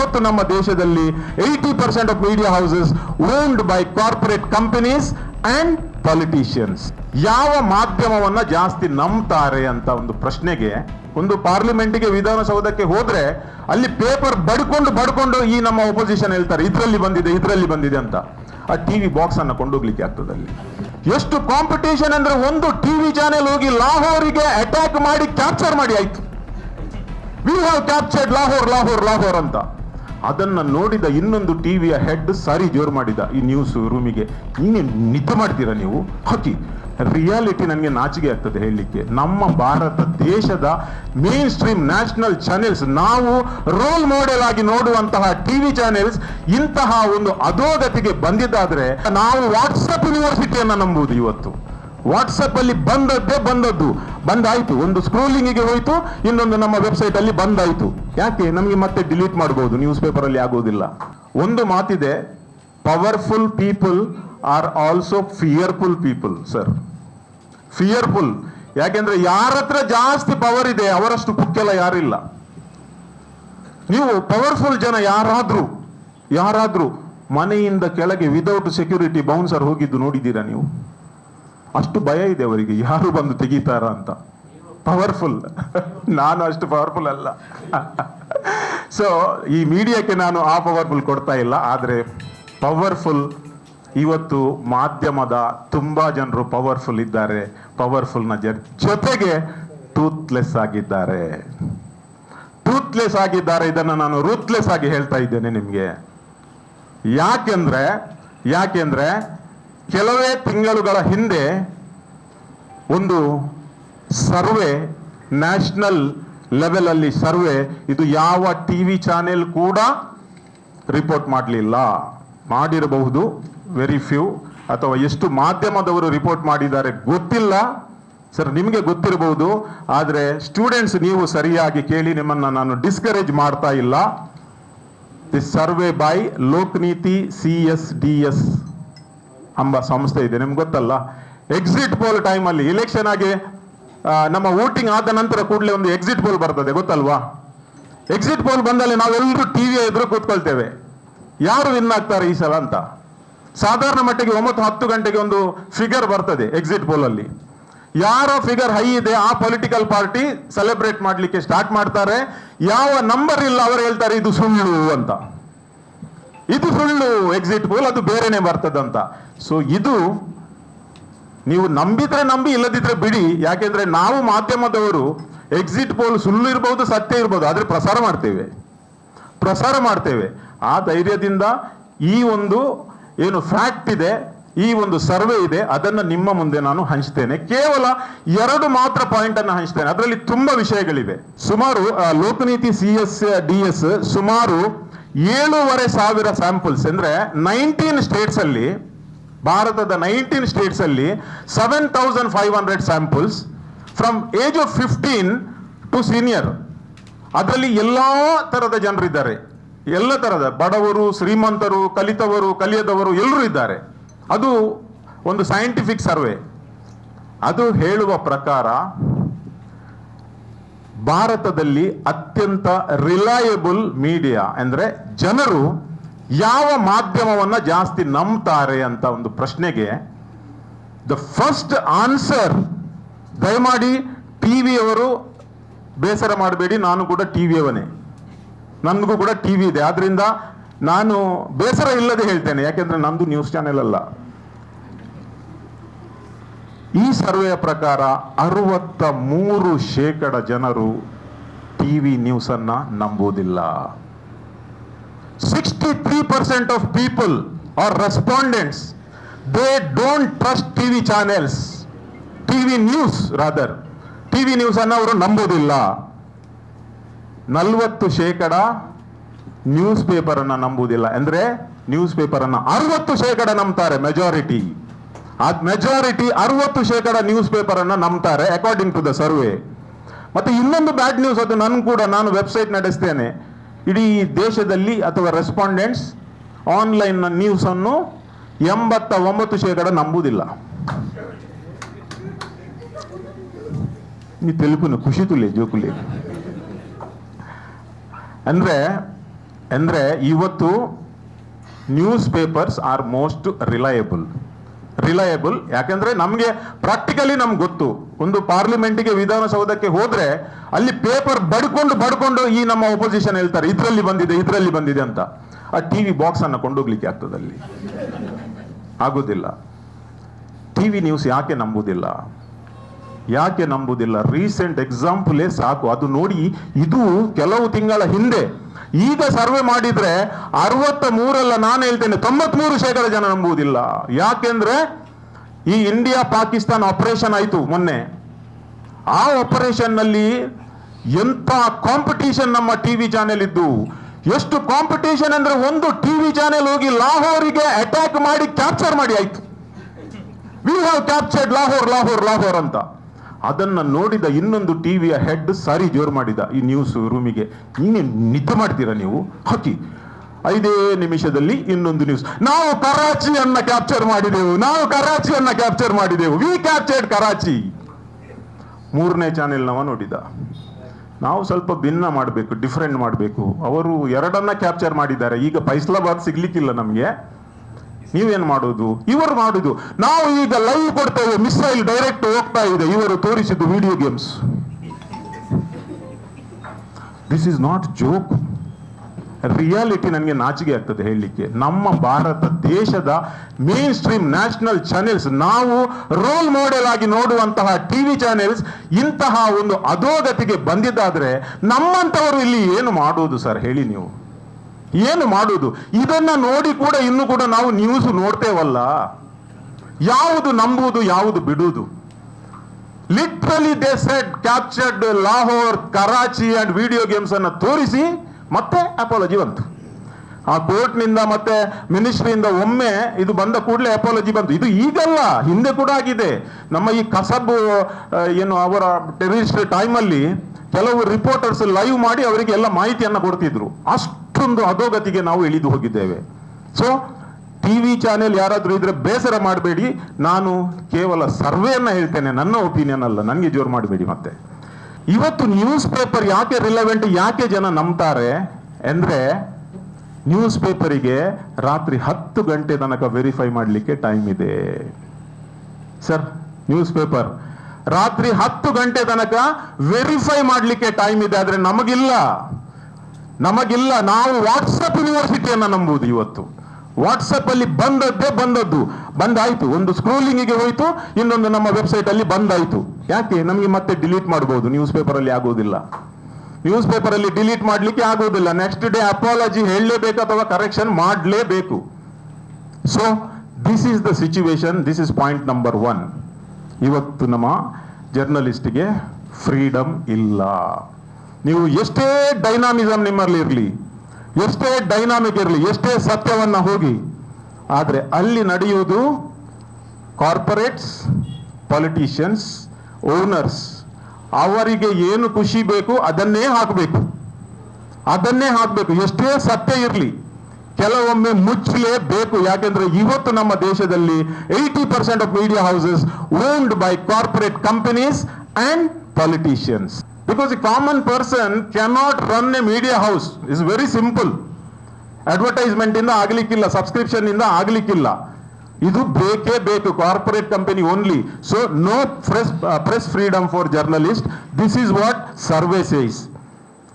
ಇವತ್ತು ನಮ್ಮ ದೇಶದಲ್ಲಿ eighty percent of media houses owned by corporate companies and politicians ಯಾವ ಮಾಧ್ಯಮವನ್ನ ಜಾಸ್ತಿ ನಂಬ್ತಾರೆ ಅಂತ ಒಂದು ಪ್ರಶ್ನೆಗೆ, ಒಂದು ಪಾರ್ಲಿಮೆಂಟ್ಗೆ ವಿಧಾನಸೌಧಕ್ಕೆ ಹೋದ್ರೆ ಅಲ್ಲಿ ಪೇಪರ್ ಬಡ್ಕೊಂಡು ಬಡ್ಕೊಂಡು ಈ ನಮ್ಮ ಒಪೋಸಿಷನ್ ಹೇಳ್ತಾರೆ, ಇದರಲ್ಲಿ ಬಂದಿದೆ ಇದರಲ್ಲಿ ಬಂದಿದೆ ಅಂತ. ಆ ಟಿವಿ ಬಾಕ್ಸ್ ಅನ್ನ ಕೊಂಡೋಗ್ಲಿಕ್ಕೆ ಆಗ್ತದೆ ಅಲ್ಲಿ. ಎಷ್ಟು ಕಾಂಪಿಟೇಷನ್ ಅಂದ್ರೆ ಒಂದು ಟಿವಿ ಚಾನೆಲ್ ಹೋಗಿ ಲಾಹೋರಿಗೆ ಅಟ್ಯಾಕ್ ಮಾಡಿ ಕ್ಯಾಪ್ಚರ್ ಮಾಡಿ ಆಯ್ತು. We have captured Lahore Lahore Lahore ಅಂತ. ಅದನ್ನ ನೋಡಿದ ಇನ್ನೊಂದು ಟಿವಿಯ ಹೆಡ್ ಸಾರಿ ಜೋರು ಮಾಡಿದ ಈ ನ್ಯೂಸ್ ರೂಮಿಗೆ ನೀನೇ ನಿದ್ದೆ ಮಾಡ್ತೀರಾ ನೀವು? ಹಾಕಿ ರಿಯಾಲಿಟಿ ನನಗೆ ನಾಚಿಕೆ ಆಗ್ತದೆ ಹೇಳಲಿಕ್ಕೆ. ನಮ್ಮ ಭಾರತ ದೇಶದ ಮೇನ್ ಸ್ಟ್ರೀಮ್ ನ್ಯಾಷನಲ್ ಚಾನೆಲ್ಸ್ ನಾವು ರೋಲ್ ಮಾಡೆಲ್ ಆಗಿ ನೋಡುವಂತಹ ಟಿವಿ ಚಾನೆಲ್ಸ್ ಇಂತಹ ಒಂದು ಅಧೋಗತಿಗೆ ಬಂದಿದ್ದಾದ್ರೆ ನಾವು ವಾಟ್ಸಪ್ ಯೂನಿವರ್ಸಿಟಿಯನ್ನ ನಂಬುವುದು ಇವತ್ತು. ವಾಟ್ಸಪ್ ಅಲ್ಲಿ ಬಂದದ್ದೇ ಬಂದದ್ದು. ಬಂದಾಯಿತು. ಒಂದು ಸ್ಕ್ರೋಲಿಂಗಿಗೆ ಹೋಯ್ತು, ಇನ್ನೊಂದು ನಮ್ಮ ವೆಬ್ಸೈಟ್ ಅಲ್ಲಿ ಬಂದಾಯಿತು. ಯಾಕೆ? ನಮಗೆ ಮತ್ತೆ ಡಿಲೀಟ್ ಮಾಡಬಹುದು ನ್ಯೂಸ್ ಪೇಪರ್ ಅಲ್ಲಿ ಆಗೋದಿಲ್ಲ. ಒಂದು ಮಾತಿದೆ powerful people are also fearful people sir fearful ಯಾಕೆಂದ್ರೆ ಯಾರ ಹತ್ರ ಜಾಸ್ತಿ ಪವರ್ ಇದೆ, ಅವರಷ್ಟು ಕುಕ್ಕೆಲ್ಲ ಯಾರಿಲ್ಲ. ನೀವು ಪವರ್ಫುಲ್ ಜನ ಯಾರಾದ್ರೂ ಯಾರಾದ್ರೂ ಮನೆಯಿಂದ ಕೆಳಗೆ ವಿದೌಟ್ ಸೆಕ್ಯೂರಿಟಿ ಬೌನ್ಸರ್ ಹೋಗಿದ್ದು ನೋಡಿದ್ದೀರಾ ನೀವು? ಅಷ್ಟು ಭಯ ಇದೆ ಅವರಿಗೆ, ಯಾರು ಬಂದು ತೆಗಿತಾರ ಅಂತ. ಪವರ್ಫುಲ್ ನಾನು ಅಷ್ಟು ಪವರ್ಫುಲ್ ಅಲ್ಲ. ಸೊ ಈ ಮೀಡಿಯಾಕ್ಕೆ ನಾನು ಆ ಪವರ್ಫುಲ್ ಕೊಡ್ತಾ ಇಲ್ಲ, ಆದರೆ ಪವರ್ಫುಲ್ ಇವತ್ತು ಮಾಧ್ಯಮದ ತುಂಬ ಜನರು ಪವರ್ಫುಲ್ ಇದ್ದಾರೆ. ಪವರ್ಫುಲ್ನ ಜೊತೆಗೆ ಟೂತ್ಲೆಸ್ ಆಗಿದ್ದಾರೆ. ಟೂತ್ಲೆಸ್ ಆಗಿದ್ದಾರೆ, ಇದನ್ನು ನಾನು ರೂತ್ಲೆಸ್ ಆಗಿ ಹೇಳ್ತಾ ಇದ್ದೇನೆ ನಿಮಗೆ. ಯಾಕೆಂದ್ರೆ ಯಾಕೆಂದ್ರೆ ಕೆಲವೇ ತಿಂಗಳುಗಳ ಹಿಂದೆ ಒಂದು ಸರ್ವೆ, ನ್ಯಾಷನಲ್ ಲೆವೆಲಲ್ಲಿ ಸರ್ವೆ, ಇದು ಯಾವ ಟಿವಿ ಚಾನೆಲ್ ಕೂಡ ರಿಪೋರ್ಟ್ ಮಾಡಲಿಲ್ಲ. ಮಾಡಿರಬಹುದು ವೆರಿ ಫ್ಯೂ ಅಥವಾ ಎಷ್ಟು ಮಾಧ್ಯಮದವರು ರಿಪೋರ್ಟ್ ಮಾಡಿದ್ದಾರೆ ಗೊತ್ತಿಲ್ಲ. ಸರ್, ನಿಮಗೆ ಗೊತ್ತಿರಬಹುದು, ಆದರೆ ಸ್ಟೂಡೆಂಟ್ಸ್ ನೀವು ಸರಿಯಾಗಿ ಕೇಳಿ ನಿಮ್ಮನ್ನು ನಾನು ಡಿಸ್ಕರೇಜ್ ಮಾಡ್ತಾ ಇಲ್ಲ. The survey by Lokniti C S D S ಎಂಬ ಸಂಸ್ಥೆ ಇದೆ, ನಿಮ್ಗೆ ಗೊತ್ತಲ್ಲ? ಎಕ್ಸಿಟ್ ಪೋಲ್ ಟೈಮಲ್ಲಿ ಇಲೆಕ್ಷನ್ ಆಗಿ ನಮ್ಮ ವೋಟಿಂಗ್ ಆದ ನಂತರ ಕೂಡಲೇ ಒಂದು ಎಕ್ಸಿಟ್ ಪೋಲ್ ಬರ್ತದೆ, ಗೊತ್ತಲ್ವಾ? ಎಕ್ಸಿಟ್ ಪೋಲ್ ಬಂದಲ್ಲಿ ನಾವೆಲ್ಲರೂ ಟಿವಿಯ ಎದುರು ಕೂತ್ಕೊಳ್ತೇವೆ. ಯಾರು ವಿನ್ ಆಗ್ತಾರೆ ಈ ಸಲ ಅಂತ? ಸಾಧಾರಣ ಮಟ್ಟಿಗೆ ಒಂಬತ್ತು ಹತ್ತು ಗಂಟೆಗೆ ಒಂದು ಫಿಗರ್ ಬರ್ತದೆ ಎಕ್ಸಿಟ್ ಪೋಲಲ್ಲಿ ಯಾರ ಫಿಗರ್ ಹೈ ಇದೆ, ಆ ಪೊಲಿಟಿಕಲ್ ಪಾರ್ಟಿ ಸೆಲೆಬ್ರೇಟ್ ಮಾಡ್ಲಿಕ್ಕೆ ಸ್ಟಾರ್ಟ್ ಮಾಡ್ತಾರೆ. ಯಾವ ನಂಬರ್ ಇಲ್ಲ, ಅವರು ಹೇಳ್ತಾರೆ ಇದು ಸುಳ್ಳು ಅಂತ. ಇದು ಸುಳ್ಳು. ಎಕ್ಸಿಟ್ ಪೋಲ್ ಅದು ಬೇರೆನೆ ಬರ್ತದಂತ. ಸೊ ಇದು ನೀವು ನಂಬಿದ್ರೆ ನಂಬಿ, ಇಲ್ಲದಿದ್ರೆ ಬಿಡಿ. ಯಾಕೆಂದ್ರೆ ನಾವು ಮಾಧ್ಯಮದವರು ಎಕ್ಸಿಟ್ ಪೋಲ್ ಸುಳ್ಳು ಇರ್ಬೋದು, ಸತ್ಯ ಇರ್ಬೋದು, ಆದರೆ ಪ್ರಸಾರ ಮಾಡ್ತೇವೆ. ಪ್ರಸಾರ ಮಾಡ್ತೇವೆ. ಆ ಧೈರ್ಯದಿಂದ ಈ ಒಂದು ಏನು ಫ್ಯಾಕ್ಟ್ ಇದೆ, ಈ ಒಂದು ಸರ್ವೆ ಇದೆ, ಅದನ್ನು ನಿಮ್ಮ ಮುಂದೆ ನಾನು ಹಂಚ್ತೇನೆ. ಕೇವಲ ಎರಡು ಮಾತ್ರ ಪಾಯಿಂಟ್ ಅನ್ನು ಹಂಚ್ತೇನೆ. ಅದರಲ್ಲಿ ತುಂಬಾ ವಿಷಯಗಳಿವೆ. ಸುಮಾರು Lokniti C S D S ಸುಮಾರು ಏಳೂವರೆ ಸಾವಿರ ಸ್ಯಾಂಪಲ್ಸ್ ಅಂದರೆ ನೈನ್ಟೀನ್ ಸ್ಟೇಟ್ಸಲ್ಲಿ ಭಾರತದ nineteen ಸ್ಟೇಟ್ಸಲ್ಲಿ seven thousand five hundred samples from age of fifteen to senior ಅದರಲ್ಲಿ ಎಲ್ಲ ಥರದ ಜನರಿದ್ದಾರೆ ಎಲ್ಲ ಥರದ ಬಡವರು, ಶ್ರೀಮಂತರು, ಕಲಿತವರು, ಕಲಿಯದವರು ಎಲ್ಲರೂ ಇದ್ದಾರೆ. ಅದು ಒಂದು ಸೈಂಟಿಫಿಕ್ ಸರ್ವೆ ಅದು ಹೇಳುವ ಪ್ರಕಾರ ಭಾರತದಲ್ಲಿ ಅತ್ಯಂತ ರಿಲಯಬಲ್ ಮೀಡಿಯಾ ಅಂದರೆ ಜನರು ಯಾವ ಮಾಧ್ಯಮವನ್ನು ಜಾಸ್ತಿ ನಂಬ್ತಾರೆ ಅಂತ ಒಂದು ಪ್ರಶ್ನೆಗೆ ದ ಫಸ್ಟ್ ಆನ್ಸರ್ ದಯಮಾಡಿ ಟಿವಿಯವರು ಬೇಸರ ಮಾಡಬೇಡಿ, ನಾನು ಕೂಡ ಟಿವಿಯವನೇ ನನಗೂ ಕೂಡ ಟಿ ವಿ ಇದೆ. ಆದ್ದರಿಂದ ನಾನು ಬೇಸರ ಇಲ್ಲದೆ ಹೇಳ್ತೇನೆ. ಯಾಕೆಂದರೆ ನಂದು ನ್ಯೂಸ್ ಚಾನೆಲ್ ಅಲ್ಲ. ಈ ಸರ್ವೆಯ ಪ್ರಕಾರ ಅರವತ್ತ ಮೂರು ಶೇಕಡ ಜನರು ಟಿ ವಿ ನ್ಯೂಸನ್ನು ನಂಬುವುದಿಲ್ಲ. Sixty three percent of people are respondents they don't trust T V channels T V news rather T V ನ್ಯೂಸನ್ನು ಅವರು ನಂಬೋದಿಲ್ಲ ನಲವತ್ತು ಶೇಕಡ ನ್ಯೂಸ್ ಪೇಪರನ್ನು ನಂಬುವುದಿಲ್ಲ. ಅಂದ್ರೆ ನ್ಯೂಸ್ ಪೇಪರನ್ನು ಅರವತ್ತು ಶೇಕಡ ನಂಬ್ತಾರೆ ಮೆಜಾರಿಟಿ ಅದ್ ಮೆಜಾರಿಟಿ ಅರವತ್ತು ಶೇಕಡ ನ್ಯೂಸ್ ಪೇಪರ್ ಅನ್ನ ನಂಬ್ತಾರೆ ಅಕಾರ್ಡಿಂಗ್ ಟು ದ ಸರ್ವೆ ಮತ್ತೆ ಇನ್ನೊಂದು ಬ್ಯಾಡ್ ನ್ಯೂಸ್ ಅದು, ನಾನು ಕೂಡ ನಾನು ವೆಬ್ಸೈಟ್ ನಡೆಸ್ತೇನೆ. ಇಡೀ ದೇಶದಲ್ಲಿ ಅಥವಾ ರೆಸ್ಪಾಂಡೆಂಟ್ಸ್ ಆನ್ಲೈನ್ನ ನ್ಯೂಸ್ ಅನ್ನು ಎಂಬತ್ತ ಒಂಬತ್ತು ಶೇಕಡ ನಂಬುವುದಿಲ್ಲ ನೀ ತೆಲುಪುನು ಖುಷಿ ತುಲಿ ಜೋಕುಲಿ ಅಂದರೆ ಅಂದರೆ ಇವತ್ತು newspapers are most reliable reliable. ಯಾಕೆಂದ್ರೆ ನಮಗೆ ಪ್ರಾಕ್ಟಿಕಲಿ ನಮ್ಗೆ ಗೊತ್ತು. ಒಂದು ಪಾರ್ಲಿಮೆಂಟಿಗೆ ವಿಧಾನಸೌಧಕ್ಕೆ ಹೋದ್ರೆ ಅಲ್ಲಿ ಪೇಪರ್ ಬಡ್ಕೊಂಡು ಬಡ್ಕೊಂಡು ಈ ನಮ್ಮ ಒಪೋಸಿಷನ್ ಹೇಳ್ತಾರೆ, ಇದರಲ್ಲಿ ಬಂದಿದೆ ಇದರಲ್ಲಿ ಬಂದಿದೆ ಅಂತ. ಆ ಟಿವಿ ಬಾಕ್ಸ್ ಅನ್ನ ಕೊಂಡೋಗ್ಲಿಕ್ಕೆ ಆಗ್ತದೆ ಅಲ್ಲಿ. ಆಗುದಿಲ್ಲ. ಟಿವಿ ನ್ಯೂಸ್ ಯಾಕೆ ನಂಬುದಿಲ್ಲ? ಯಾಕೆ ನಂಬುದಿಲ್ಲ? ರೀಸೆಂಟ್ ಎಕ್ಸಾಂಪಲೇ ಸಾಕು. ಅದು ನೋಡಿ, ಇದು ಕೆಲವು ತಿಂಗಳ ಹಿಂದೆ ಈಗ ಸರ್ವೆ ಮಾಡಿದ್ರೆ ಅರವತ್ತ ಮೂರಲ್ಲ ನಾನು ಹೇಳ್ತೇನೆ, ತೊಂಬತ್ಮೂರು ಶೇಕಡ ಜನ ನಂಬುವುದಿಲ್ಲ. ಯಾಕೆಂದ್ರೆ ಈ ಇಂಡಿಯಾ ಪಾಕಿಸ್ತಾನ ಆಪರೇಷನ್ ಆಯಿತು ಮೊನ್ನೆ. ಆ ಆಪರೇಷನ್ನಲ್ಲಿ ಎಂತ ನಮ್ಮ ನಮ್ಮ ಟಿವಿ ಚಾನೆಲ್ ಇದ್ದು. ಎಷ್ಟು ಕಾಂಪಿಟೇಷನ್ ಅಂದ್ರೆ ಒಂದು ಟಿವಿ ಚಾನೆಲ್ ಹೋಗಿ ಲಾಹೋರಿಗೆ ಅಟ್ಯಾಕ್ ಮಾಡಿ ಕ್ಯಾಪ್ಚರ್ ಮಾಡಿ ಆಯ್ತು. We have captured Lahore Lahore Lahore ಅಂತ. ಅದನ್ನ ನೋಡಿದ ಇನ್ನೊಂದು ಟಿವಿಯ ಹೆಡ್ ಸಾರಿ ಜೋರು ಮಾಡಿದ ಈ ನ್ಯೂಸ್ ರೂಮಿಗೆ ನೀನೇ ನಿದ್ದೆ ಮಾಡ್ತೀರಾ ನೀವು? ಹಾಕಿ. ಐದೇ ನಿಮಿಷದಲ್ಲಿ ಇನ್ನೊಂದು ನ್ಯೂಸ್ ನಾವು ಕರಾಚಿಯನ್ನ ಕ್ಯಾಪ್ಚರ್ ಮಾಡಿದೆವು. ನಾವು ಕರಾಚಿಯನ್ನ ಕ್ಯಾಪ್ಚರ್ ಮಾಡಿದೆವು. We captured Karachi. ಮೂರನೇ ಚಾನೆಲ್ನವ ನೋಡಿದ. ನಾವು ಸ್ವಲ್ಪ ಭಿನ್ನ ಮಾಡಬೇಕು ಡಿಫ್ರೆಂಟ್ ಮಾಡಬೇಕು. ಅವರು ಎರಡನ್ನ ಕ್ಯಾಪ್ಚರ್ ಮಾಡಿದ್ದಾರೆ. ಈಗ ಫೈಸಲಾಬಾದ್ ಸಿಗ್ಲಿಕ್ಕಿಲ್ಲ ನಮಗೆ. ನೀವೇನ್ ಮಾಡೋದು? ಇವರು ಮಾಡುದು. ನಾವು ಈಗ ಲೈವ್ ಕೊಡ್ತೇವೆ. ಮಿಸೈಲ್ ಡೈರೆಕ್ಟ್ ಹೋಗ್ತಾ ಇದೆ. ಇವರು ತೋರಿಸಿದ್ದು video games this is not joke reality ನನಗೆ ನಾಚಿಕೆ ಆಗ್ತದೆ ಹೇಳಲಿಕ್ಕೆ. ನಮ್ಮ ಭಾರತ ದೇಶದ ಮೇನ್ ಸ್ಟ್ರೀಮ್ ನ್ಯಾಷನಲ್ ಚಾನೆಲ್ಸ್ ನಾವು ರೋಲ್ ಮಾಡೆಲ್ ಆಗಿ ನೋಡುವಂತಹ ಟಿವಿ ಚಾನೆಲ್ಸ್ ಇಂತಹ ಒಂದು ಅಧೋಗತಿಗೆ ಬಂದಿದ್ದಾದ್ರೆ ನಮ್ಮಂತವರು ಇಲ್ಲಿ ಏನು ಮಾಡುವುದು ಸರ್? ಹೇಳಿ ನೀವು. ಏನು ಮಾಡುವುದು ಇದನ್ನ ನೋಡಿ ಕೂಡ ಇನ್ನು ಕೂಡ ನಾವು ನ್ಯೂಸ್ ನೋಡ್ತೇವಲ್ಲ. ಯಾವುದು ನಂಬುವುದು, ಯಾವುದು ಬಿಡುವುದು? Literally they said captured Lahore Karachi and video games ಅನ್ನು ತೋರಿಸಿ ಮತ್ತೆ ಅಪಾಲಜಿ ಬಂತು. ಆ ಕೋರ್ಟ್ನಿಂದ ಮತ್ತೆ ಮಿನಿಸ್ಟ್ರಿಯಿಂದ ಒಮ್ಮೆ ಇದು ಬಂದ ಕೂಡಲೇ ಅಪಾಲಜಿ ಬಂತು. ಇದು ಈಗಲ್ಲ, ಹಿಂದೆ ಕೂಡ ಆಗಿದೆ. ನಮ್ಮ ಈ ಕಸಬ್ ಏನು, ಅವರ ಟೆರರಿಸ್ಟ್ ಟೈಮಲ್ಲಿ ಕೆಲವು ರಿಪೋರ್ಟರ್ಸ್ ಲೈವ್ ಮಾಡಿ ಅವರಿಗೆ ಎಲ್ಲ ಮಾಹಿತಿಯನ್ನ ಕೊಡ್ತಿದ್ರು. ಅಷ್ಟೊಂದು ಅಧೋಗತಿಗೆ ನಾವು ಇಳಿದು ಹೋಗಿದ್ದೇವೆ. ಸೊ ಟಿವಿ ಚಾನೆಲ್ ಯಾರಾದ್ರೂ ಇದ್ರೆ ಬೇಸರ ಮಾಡಬೇಡಿ. ನಾನು ಕೇವಲ ಸರ್ವೆಯನ್ನ ಹೇಳ್ತೇನೆ. ನನ್ನ ಒಪಿನಿಯನ್ ಅಲ್ಲ. ನನಗೆ ಜೋರು ಮಾಡಬೇಡಿ ಮತ್ತೆ. ಇವತ್ತು ನ್ಯೂಸ್ ಪೇಪರ್ ಯಾಕೆ ರಿಲೆವೆಂಟ್ ಯಾಕೆ ಜನ ನಂಬ್ತಾರೆ ಅಂದ್ರೆ ನ್ಯೂಸ್ ಪೇಪರಿಗೆ ರಾತ್ರಿ ಹತ್ತು ಗಂಟೆ ತನಕ ವೆರಿಫೈ ಮಾಡಲಿಕ್ಕೆ ಟೈಮ್ ಇದೆ. ಸರ್ ನ್ಯೂಸ್ ಪೇಪರ್ ರಾತ್ರಿ ಹತ್ತು ಗಂಟೆ ತನಕ ವೆರಿಫೈ ಮಾಡಲಿಕ್ಕೆ ಟೈಮ್ ಇದೆ ಆದ್ರೆ ನಮಗಿಲ್ಲ. ನಮಗಿಲ್ಲ. ನಾವು ವಾಟ್ಸಪ್ ಯೂನಿವರ್ಸಿಟಿಯನ್ನ ನಂಬುವುದು ಇವತ್ತು. ವಾಟ್ಸಪ್ ಅಲ್ಲಿ ಬಂದದ್ದೇ ಬಂದದ್ದು. ಬಂದಾಯ್ತು. ಒಂದು ಸ್ಕ್ರೋಲಿಂಗಿಗೆ ಹೋಯ್ತು, ಇನ್ನೊಂದು ನಮ್ಮ ವೆಬ್ಸೈಟ್ ಅಲ್ಲಿ ಬಂದಾಯ್ತು. ಯಾಕೆ? ನಮಗೆ ಮತ್ತೆ ಡಿಲೀಟ್ ಮಾಡಬಹುದು ನ್ಯೂಸ್ ಪೇಪರ್ ಅಲ್ಲಿ ಆಗುವುದಿಲ್ಲ ನ್ಯೂಸ್ ಪೇಪರ್ ಅಲ್ಲಿ ಡಿಲೀಟ್ ಮಾಡ್ಲಿಕ್ಕೆ ಆಗುವುದಿಲ್ಲ ನೆಕ್ಸ್ಟ್ ಡೇ ಅಪಾಲಜಿ ಹೇಳಲೇಬೇಕು ಅಥವಾ ಕರೆಕ್ಷನ್ ಮಾಡಲೇಬೇಕು. So this is the situation this is point number one ಇವತ್ತು ನಮ್ಮ ಜರ್ನಲಿಸ್ಟ್ಗೆ ಫ್ರೀಡಮ್ ಇಲ್ಲ. ನೀವು ಎಷ್ಟೇ ಡೈನಾಮಿಸಮ್ ನಿಮ್ಮಲ್ಲಿ ಇರಲಿ, ಎಷ್ಟೇ ಡೈನಾಮಿಕ್ ಇರಲಿ, ಎಷ್ಟೇ ಸತ್ಯವನ್ನ ಹೋಗಿ, ಆದರೆ ಅಲ್ಲಿ ನಡೆಯುವುದು ಕಾರ್ಪೊರೇಟ್ಸ್, ಪಾಲಿಟಿಷಿಯನ್ಸ್, ಓನರ್ಸ್. ಅವರಿಗೆ ಏನು ಖುಷಿ ಬೇಕು ಅದನ್ನೇ ಹಾಕಬೇಕು. ಅದನ್ನೇ ಹಾಕಬೇಕು. ಎಷ್ಟೇ ಸತ್ಯ ಇರಲಿ ಕೆಲವೊಮ್ಮೆ ಮುಚ್ಚಲೇಬೇಕು. ಯಾಕೆಂದ್ರೆ ಇವತ್ತು ನಮ್ಮ ದೇಶದಲ್ಲಿ eighty percent of media houses owned by corporate companies and politicians because a common person cannot run a media house is very simple advertisement ಇಂದ ಆಗ್ಲಿಕ್ಕಿಲ್ಲ ಸಬ್ಸ್ಕ್ರಿಪ್ಷನ್ ಇಂದ ಆಗ್ಲಿಕ್ಕಿಲ್ಲ. ಇದು ಬೇಕೇ ಬೇಕು corporate company only so no press press freedom for journalist this is what survey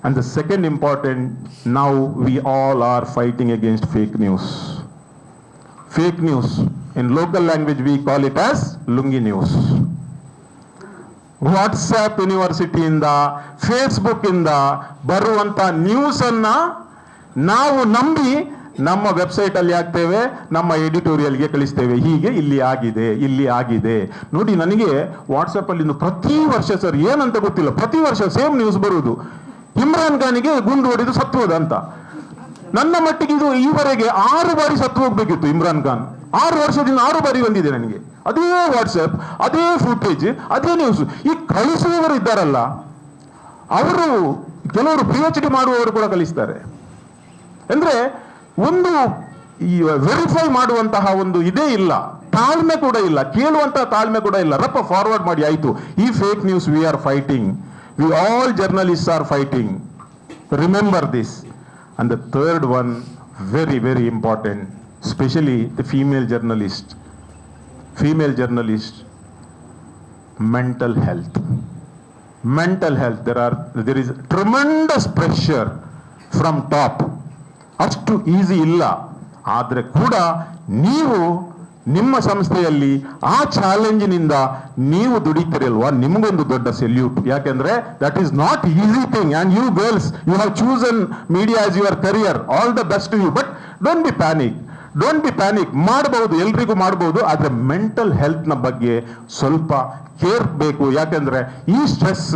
And the second important, now we all are fighting against fake news. Fake news. In local language, we call it as lungi news. WhatsApp ಯೂನಿವರ್ಸಿಟಿಯಿಂದ ಫೇಸ್ಬುಕ್ಕಿಂದ ಬರುವಂಥ ನ್ಯೂಸನ್ನು ನಾವು ನಂಬಿ ನಮ್ಮ ವೆಬ್ಸೈಟಲ್ಲಿ ಹಾಕ್ತೇವೆ ನಮ್ಮ ಎಡಿಟೋರಿಯಲ್ಗೆ ಕಳಿಸ್ತೇವೆ ಹೀಗೆ ಇಲ್ಲಿ ಆಗಿದೆ ಇಲ್ಲಿ ಆಗಿದೆ ನೋಡಿ ನನಗೆ ವಾಟ್ಸಪ್ಪಲ್ಲಿ ಪ್ರತಿ ವರ್ಷ ಸರ್ ಏನಂತ ಗೊತ್ತಿಲ್ಲ ಪ್ರತಿ ವರ್ಷ ಸೇಮ್ ನ್ಯೂಸ್ ಬರುವುದು ಇಮ್ರಾನ್ ಖಾನಿಗೆ ಗುಂಡು ಹೊಡೆದು ಸತ್ತು ಹೋದ ಅಂತ. ನನ್ನ ಮಟ್ಟಿಗೆ ಇದು ಈವರೆಗೆ ಆರು ಬಾರಿ ಸತ್ತು ಹೋಗ್ಬೇಕಿತ್ತು ಇಮ್ರಾನ್ ಖಾನ್. ಆರು ವರ್ಷದಿಂದ ಆರು ಬಾರಿ ಬಂದಿದೆ ನನಗೆ. ಅದೇ ವಾಟ್ಸಪ್ ಅದೇ ಫುಟೇಜ್ ಅದೇ ನ್ಯೂಸ್ ಈ ಕಳಿಸುವವರು ಇದ್ದಾರಲ್ಲ, ಅವರು ಕೆಲವರು ಪಿ ಎಚ್ ಡಿ ಮಾಡುವವರು ಕೂಡ ಕಲಿಸ್ತಾರೆ. ಅಂದ್ರೆ ಒಂದು ಈ ವೆರಿಫೈ ಮಾಡುವಂತಹ ಒಂದು ಇದೇ ಇಲ್ಲ, ತಾಳ್ಮೆ ಕೂಡ ಇಲ್ಲ, ಕೇಳುವಂತಹ ತಾಳ್ಮೆ ಕೂಡ ಇಲ್ಲ. ರಪ್ಪ ಫಾರ್ವರ್ಡ್ ಮಾಡಿ, ಆಯ್ತು. ಈ fake news we are fighting We all journalist are fighting remember this And the third one, very, very important, especially the female journalist. Female journalist, mental health. Mental health, there are, there is tremendous pressure from top. ಅಷ್ಟು easy ಇಲ್ಲ ಆದರೆ ಕೂಡ ನೀವು ನಿಮ್ಮ ಸಂಸ್ಥೆಯಲ್ಲಿ ಆ ಚಾಲೆಂಜಿನಿಂದ ನೀವು ದುಡಿತೀರಲ್ವಾ? ನಿಮಗೊಂದು ದೊಡ್ಡ ಸೆಲ್ಯೂಟ್ ಯಾಕೆಂದ್ರೆ that is not easy thing and you girls you have chosen media as your career all the best you but don't be panic don't be panic ಮಾಡಬಹುದು ಎಲ್ರಿಗೂ ಮಾಡಬಹುದು ಆದ್ರೆ ಮೆಂಟಲ್ ಹೆಲ್ತ್ನ ಬಗ್ಗೆ ಸ್ವಲ್ಪ ಕೇರ್ ಬೇಕು. ಯಾಕಂದ್ರೆ ಈ ಸ್ಟ್ರೆಸ್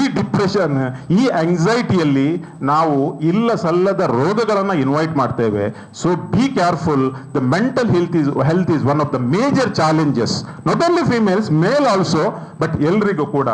ಈ ಡಿಪ್ರೆಷನ್ ಈ ಆಂಗ್ಸೈಟಿಯಲ್ಲಿ ನಾವು ಇಲ್ಲ ಸಲ್ಲದ ರೋಗಗಳನ್ನ ಇನ್ವೈಟ್ ಮಾಡ್ತೇವೆ. So be careful the mental health is health is one of the major challenges not only females male also but ಎಲ್ರಿಗೂ ಕೂಡ.